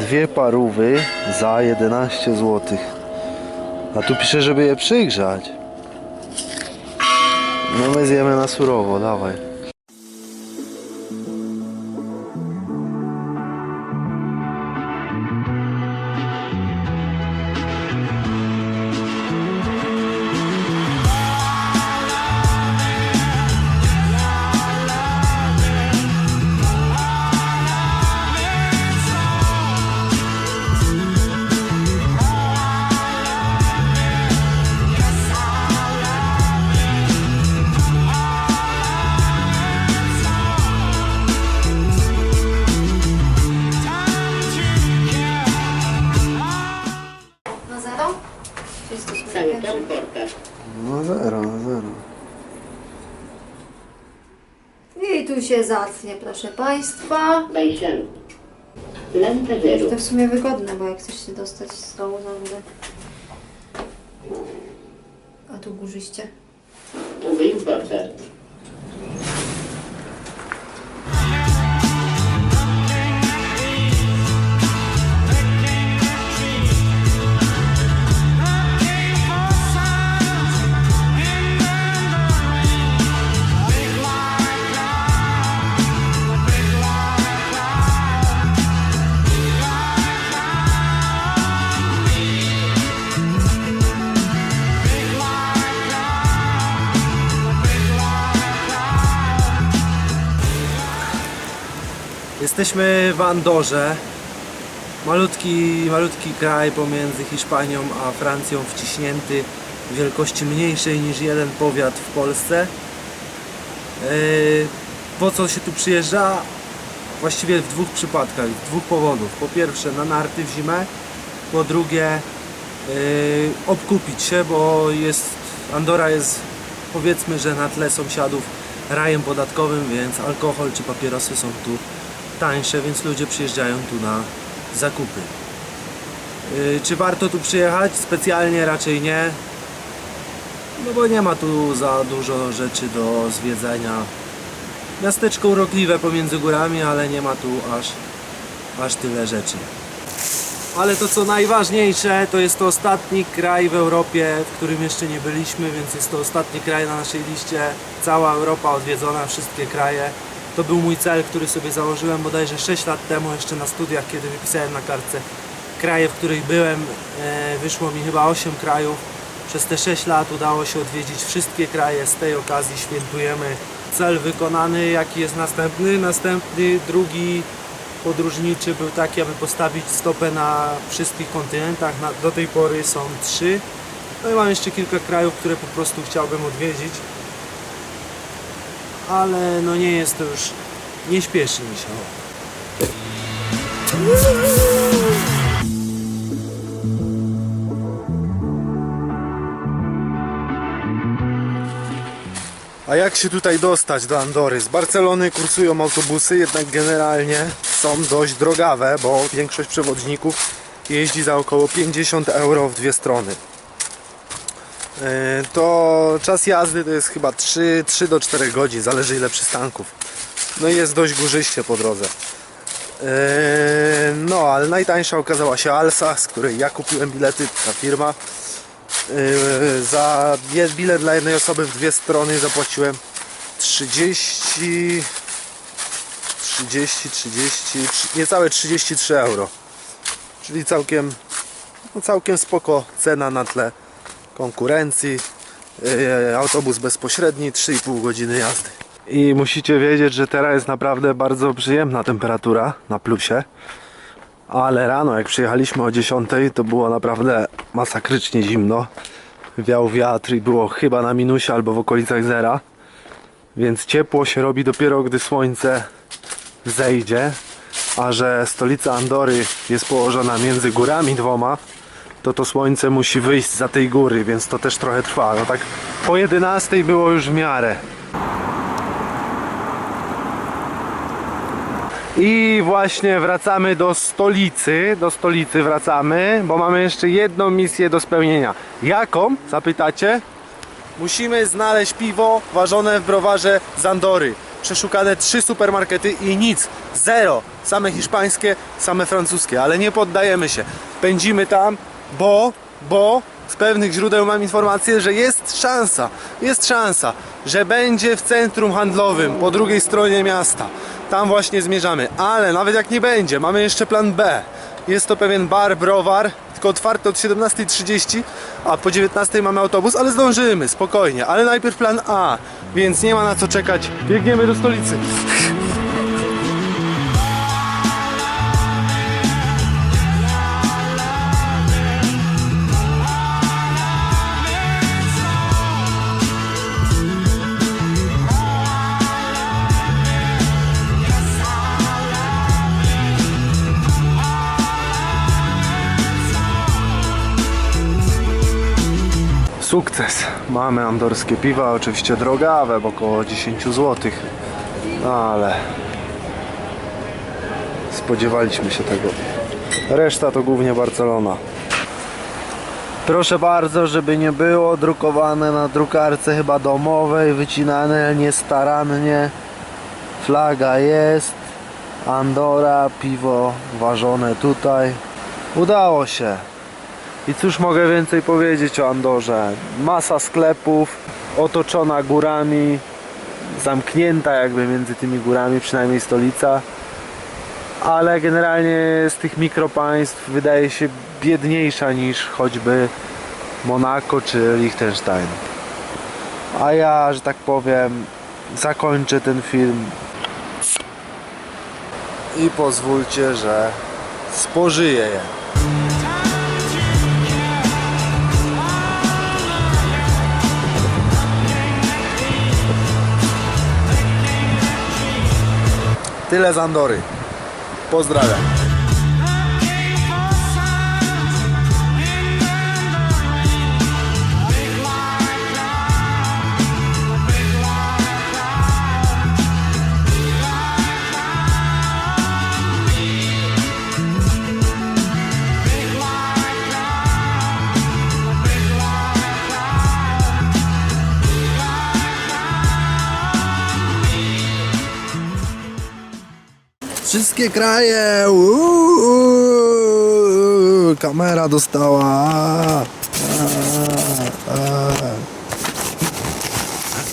Dwie parówy za 11 zł. A tu pisze, żeby je przygrzać. No my zjemy na surowo, dawaj. Tu się zatnie, proszę Państwa. Lanta To w sumie wygodne, bo jak chcesz się dostać z dołu na górę. A tu górzyście. Uwe Jesteśmy w Andorze. Malutki, malutki kraj pomiędzy Hiszpanią a Francją wciśnięty wielkości mniejszej niż jeden powiat w Polsce. Yy, Po co się tu przyjeżdża? Właściwie w dwóch przypadkach, z dwóch powodów. Po pierwsze na narty w zimę, po drugie yy, obkupić się, bo jest Andora jest powiedzmy, że na tle sąsiadów rajem podatkowym, więc alkohol czy papierosy są tu tańsze, więc ludzie przyjeżdżają tu na zakupy. Yy, Czy warto tu przyjechać? Specjalnie raczej nie. No bo nie ma tu za dużo rzeczy do zwiedzenia. Miasteczko urokliwe pomiędzy górami, ale nie ma tu aż, aż tyle rzeczy. Ale to co najważniejsze, to jest to ostatni kraj w Europie, w którym jeszcze nie byliśmy, więc jest to ostatni kraj na naszej liście. Cała Europa odwiedzona, wszystkie kraje. To był mój cel, który sobie założyłem bodajże 6 lat temu, jeszcze na studiach, kiedy wypisałem na kartce kraje, w których byłem. E, wyszło mi chyba 8 krajów. Przez te 6 lat udało się odwiedzić wszystkie kraje. Z tej okazji świętujemy cel wykonany. Jaki jest następny? Następny, drugi podróżniczy był taki, aby postawić stopę na wszystkich kontynentach. Do tej pory są trzy. No i mam jeszcze kilka krajów, które po prostu chciałbym odwiedzić. Ale no nie jest to już, nie śpieszy mi się. A jak się tutaj dostać do Andory? Z Barcelony kursują autobusy, jednak generalnie są dość drogawe, bo większość przewodników jeździ za około 50 euro w dwie strony. Yy, To czas jazdy to jest chyba 3, 3 do 4 godzin, zależy ile przystanków. No i jest dość górzyście po drodze. Yy, No, ale najtańsza okazała się Alsa, z której ja kupiłem bilety, ta firma. Yy, za bilet dla jednej osoby w dwie strony zapłaciłem 30 30, 30, trzy- niecałe 33 euro. Czyli całkiem no całkiem spoko cena na tle konkurencji. Yy, Autobus bezpośredni, 3,5 godziny jazdy. I musicie wiedzieć, że teraz jest naprawdę bardzo przyjemna temperatura na plusie. Ale rano, jak przyjechaliśmy o 10, to było naprawdę masakrycznie zimno. Wiał wiatr i było chyba na minusie albo w okolicach zera. Więc ciepło się robi dopiero, gdy słońce zejdzie. A że stolica Andory jest położona między górami dwoma, to to słońce musi wyjść za tej góry, więc to też trochę trwa. No tak po 11 było już w miarę. I właśnie wracamy do stolicy, do stolicy wracamy, bo mamy jeszcze jedną misję do spełnienia. Jaką? Zapytacie? Musimy znaleźć piwo ważone w browarze z Andory. przeszukane trzy supermarkety i nic, zero. Same hiszpańskie, same francuskie, ale nie poddajemy się. Pędzimy tam, bo, bo z pewnych źródeł mam informację, że jest szansa, jest szansa, że będzie w centrum handlowym po drugiej stronie miasta. Tam właśnie zmierzamy, ale nawet jak nie będzie, mamy jeszcze plan B. Jest to pewien bar, browar, tylko otwarty od 17.30, a po 19.00 mamy autobus, ale zdążymy, spokojnie. Ale najpierw plan A, więc nie ma na co czekać. Biegniemy do stolicy. Sukces. Mamy andorskie piwa, oczywiście drogawe, bo około 10 zł. Ale spodziewaliśmy się tego. Reszta to głównie Barcelona. Proszę bardzo, żeby nie było drukowane na drukarce chyba domowej, wycinane niestarannie. Flaga jest. Andora, piwo ważone tutaj. Udało się. I cóż mogę więcej powiedzieć o Andorze? Masa sklepów, otoczona górami, zamknięta jakby między tymi górami, przynajmniej stolica. Ale generalnie z tych mikropaństw wydaje się biedniejsza niż choćby Monako czy Liechtenstein. A ja, że tak powiem, zakończę ten film i pozwólcie, że spożyję je. Tyle z Andory. Pozdrawiam. Wszystkie kraje. Uuu, kamera dostała.